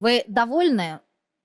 Вы довольны,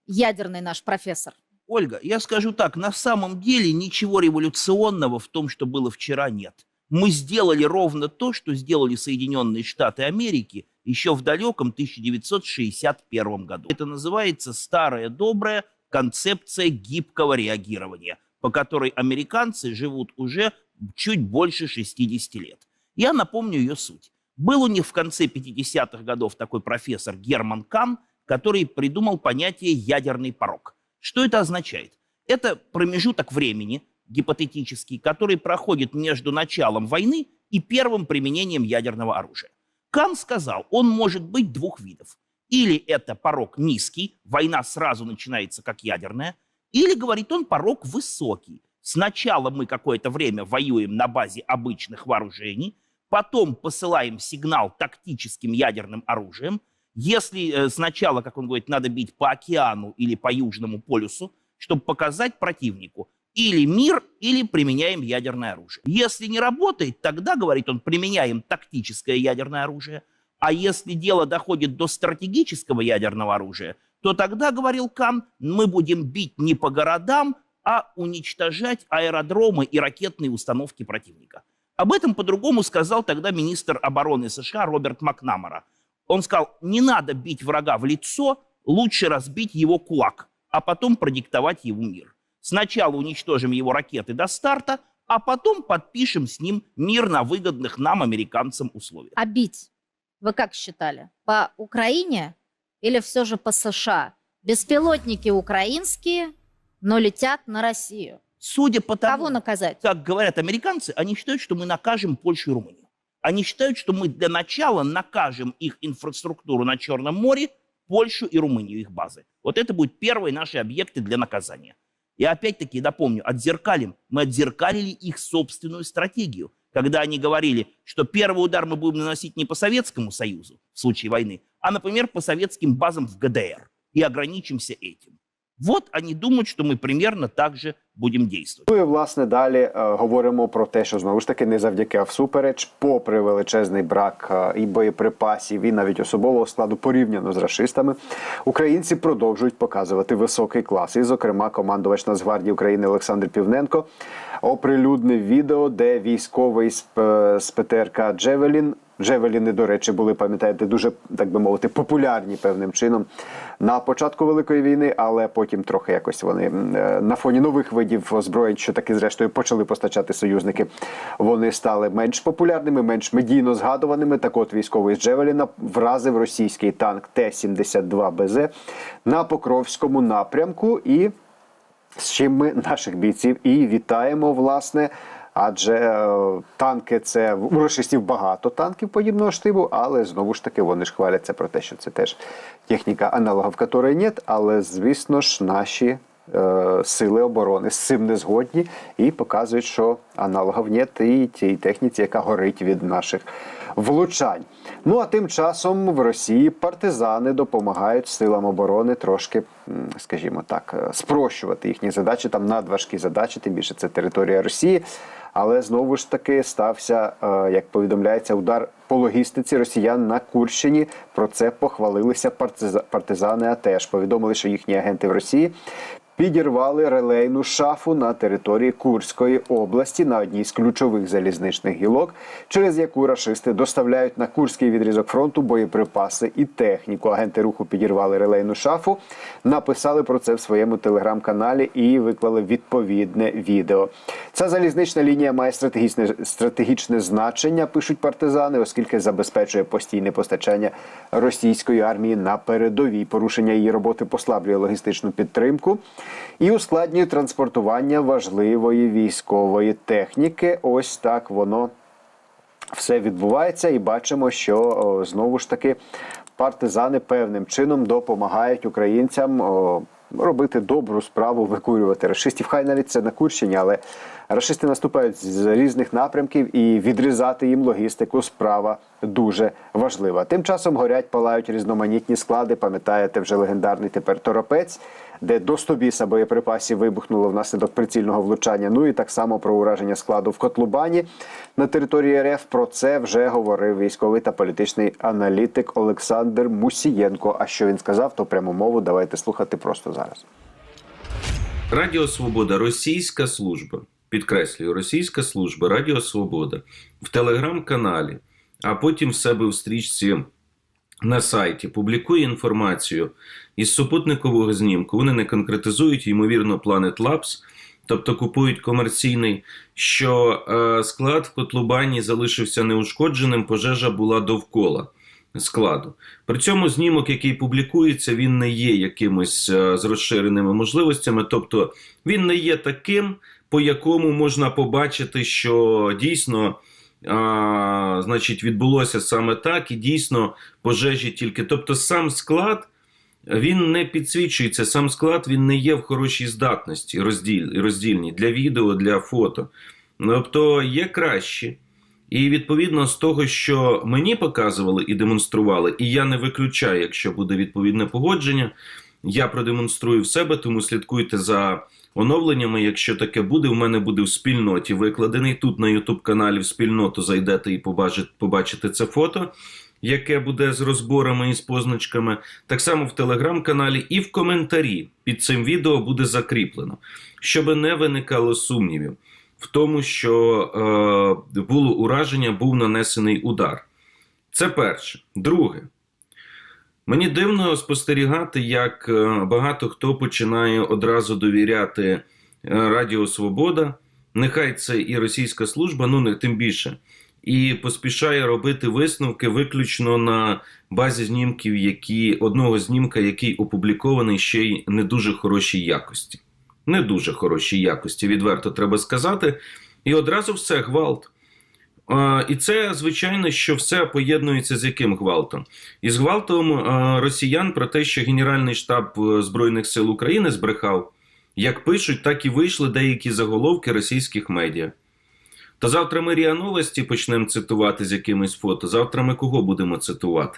ядерный наш профессор? Ольга, я скажу так, на самом деле ничего революционного в том, что было вчера, нет. Мы сделали ровно то, что сделали Соединенные Штаты Америки еще в далеком 1961 году. Это называется старая добрая концепция гибкого реагирования, по которой американцы живут уже чуть больше 60 лет. Я напомню ее суть. Был у них в конце 50-х годов такой профессор Герман Кан, который придумал понятие ядерный порог. Что это означает? Это промежуток времени, гипотетический, который проходит между началом войны и первым применением ядерного оружия. Кан сказал, он может быть двух видов. Или это порог низкий, война сразу начинается как ядерная, или, говорит он, порог высокий. Сначала мы какое-то время воюем на базе обычных вооружений, потом посылаем сигнал тактическим ядерным оружием. Если э, сначала, как он говорит, надо бить по океану или по Южному полюсу, чтобы показать противнику, или мир, или применяем ядерное оружие. Если не работает, тогда, говорит он, применяем тактическое ядерное оружие. А если дело доходит до стратегического ядерного оружия, то тогда, говорил Кан, мы будем бить не по городам, а уничтожать аэродромы и ракетные установки противника. Об этом по-другому сказал тогда министр обороны США Роберт Макнамара. Он сказал, не надо бить врага в лицо, лучше разбить его кулак, а потом продиктовать ему мир. Сначала уничтожим его ракеты до старта, а потом подпишем с ним мир на выгодных нам, американцам, условиях. А бить? Вы как считали? По Украине или все же по США? Беспилотники украинские, но летят на Россию. Судя по тому, Кого наказать? как говорят американцы, они считают, что мы накажем Польшу и Румынию. Они считают, что мы для начала накажем их инфраструктуру на Черном море, Польшу и Румынию, их базы. Вот это будут первые наши объекты для наказания. И опять-таки, напомню, отзеркалим. Мы отзеркалили их собственную стратегию. Когда они говорили, что первый удар мы будем наносить не по Советскому Союзу в случае войны, а, например, по советским базам в ГДР. И ограничимся этим. Вот они думают, что мы примерно так же будем действовать. Ну власне далі е, говоримо про те, що знову ж таки не завдяки а всупереч, попри величезний брак е, і боєприпасів, і навіть особового складу порівняно з рашистами, українці продовжують показувати високий клас. І, зокрема, командувач Нацгвардії України Олександр Півненко оприлюднив відео, де військовий з, з ПТРК Джевелін. Джевеліни, до речі, були, пам'ятаєте, дуже так би мовити, популярні певним чином на початку великої війни, але потім трохи якось вони е, на фоні нових видів озброєнь, що таки зрештою почали постачати союзники. Вони стали менш популярними, менш медійно згадуваними. Так от військовий з Джевеліна вразив російський танк Т-72 БЗ на Покровському напрямку і з чим ми наших бійців і вітаємо, власне. Адже е, танки це у рашистів багато танків подібного штибу, але знову ж таки вони ж хваляться про те, що це теж техніка аналогів, якої нет. Але звісно ж, наші сили оборони з цим не згодні і показують, що аналогів нет і тій техніці, яка горить від наших влучань. Ну а тим часом в Росії партизани допомагають силам оборони трошки, скажімо так, е, спрощувати їхні задачі. Там надважкі задачі, тим більше це територія Росії. Але знову ж таки стався, е, як повідомляється, удар по логістиці росіян на Курщині. Про це похвалилися партизани. А теж повідомили, що їхні агенти в Росії підірвали релейну шафу на території Курської області на одній з ключових залізничних гілок, через яку рашисти доставляють на курський відрізок фронту боєприпаси і техніку. Агенти руху підірвали релейну шафу, написали про це в своєму телеграм-каналі і виклали відповідне відео. Ця залізнична лінія має стратегічне стратегічне значення, пишуть партизани, оскільки забезпечує постійне постачання російської армії на передовій. Порушення її роботи послаблює логістичну підтримку і ускладнює транспортування важливої військової техніки. Ось так воно все відбувається, і бачимо, що знову ж таки партизани певним чином допомагають українцям. Робити добру справу, викурювати рашистів. Хай навіть це на Курщині, але Рашисти наступають з різних напрямків і відрізати їм логістику справа дуже важлива. Тим часом горять, палають різноманітні склади. Пам'ятаєте, вже легендарний тепер торопець, де до 100 біса боєприпасів вибухнуло внаслідок прицільного влучання. Ну і так само про ураження складу в Котлубані на території РФ. Про це вже говорив військовий та політичний аналітик Олександр Мусієнко. А що він сказав, то пряму мову давайте слухати просто зараз. Радіо Свобода, російська служба. Підкреслюю, російська служба Радіо Свобода в телеграм-каналі, а потім в себе в стрічці на сайті публікує інформацію із супутникового знімку. Вони не конкретизують, ймовірно, Planet Labs, тобто купують комерційний, що е, склад в Котлубані залишився неушкодженим, пожежа була довкола складу. При цьому знімок, який публікується, він не є якимось е, з розширеними можливостями, тобто він не є таким, по якому можна побачити, що дійсно. А, значить, відбулося саме так, і дійсно пожежі тільки. Тобто, сам склад він не підсвічується, сам склад він не є в хорошій здатності розділь, роздільній для відео, для фото. Тобто є краще. І відповідно з того, що мені показували і демонстрували, і я не виключаю, якщо буде відповідне погодження, я продемонструю в себе, тому слідкуйте за оновленнями. Якщо таке буде, у мене буде в спільноті викладений. Тут на YouTube каналі в спільноту зайдете і побачите це фото, яке буде з розборами і з позначками. Так само в телеграм-каналі і в коментарі під цим відео буде закріплено, щоб не виникало сумнівів в тому, що е, було ураження, був нанесений удар. Це перше. Друге. Мені дивно спостерігати, як е, багато хто починає одразу довіряти е, Радіо Свобода, нехай це і російська служба, ну не тим більше, і поспішає робити висновки виключно на базі знімків, які одного знімка, який опублікований ще й не дуже хорошій якості. Не дуже хорошій якості, відверто треба сказати. І одразу все гвалт. І це, звичайно, що все поєднується з яким гвалтом? Із гвалтом росіян про те, що Генеральний штаб е, Збройних сил України збрехав, як пишуть, так і вийшли деякі заголовки російських медіа. То завтра ми РІА Новості почнемо цитувати з якимись фото. Завтра ми кого будемо цитувати?